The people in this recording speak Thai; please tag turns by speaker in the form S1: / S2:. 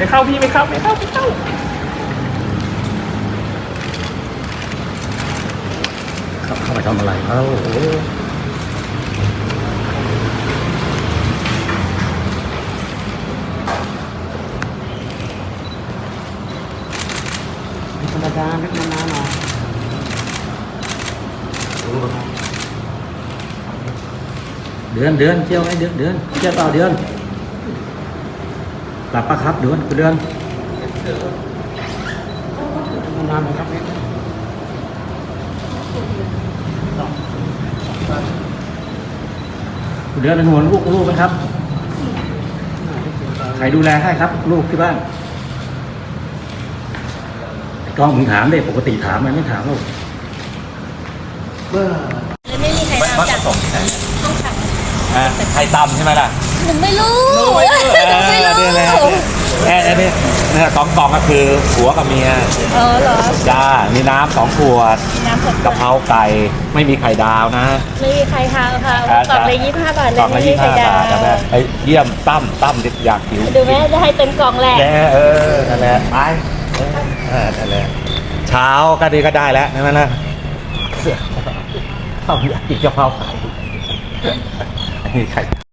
S1: ไม่เข้าพี่ไม่เข้าไม่เข้าไม่เข้า
S2: เข้าเข้าไปทำอะไรเอ้าโอ้โห
S3: ธรรมดาเล็กนานๆหน่อย
S2: เดือนเดือนเที่ยวไหมเดือนเดือนเที่ยวต่อเดือน หลับปะครับเดือนเดือน
S3: นานๆนะครับเนี่ย
S2: เดือนเป็นห่วงลูกลูกไหมครับ ใครดูแลให้ครับ ลูกที่บ้านไอ้กล้องมึงถามเด็ปกติถามมันไม่ถามลูก
S3: เบอร์
S4: แล้วไม่มีใครทำจากห้องขัง
S1: อ่าใครตำใช่ไหมล่ะ
S4: หนูไม่รู้
S1: รู้
S4: ห
S1: ไหม
S4: นูไม่รู้
S1: เนี่ยเนี่ยแค่นี้ เนี่ยสองกล่องก็คือผัวกับเมีย
S4: เออเหรอ
S1: จ้ามีน้ำสองขวด
S4: มีน้ำสด
S1: กะเพราไก่ไม่มีไข่ดาวนะ
S4: ไม่มีใครทำค่ะกล่องละยี่สิบห้าบาทเลย
S1: กล่องละ
S4: ไม่
S1: ยี่
S4: มี
S1: สิบ
S4: ใคร
S1: ห้า
S4: ดา
S1: บาทนะแม่
S4: ว
S1: ไอ้เยี่ยมตั้มตั้มดิอยากหิว
S4: ดูแม่จะให้เต็มกล่องแหละ
S1: แน่เออนั่นแหละไปเออนั่นแหละเช้าก็ดีก็ได้แล้วใช่ไหมล่ะข้าวอยากกินกะเพราไก่อันนี้ไข่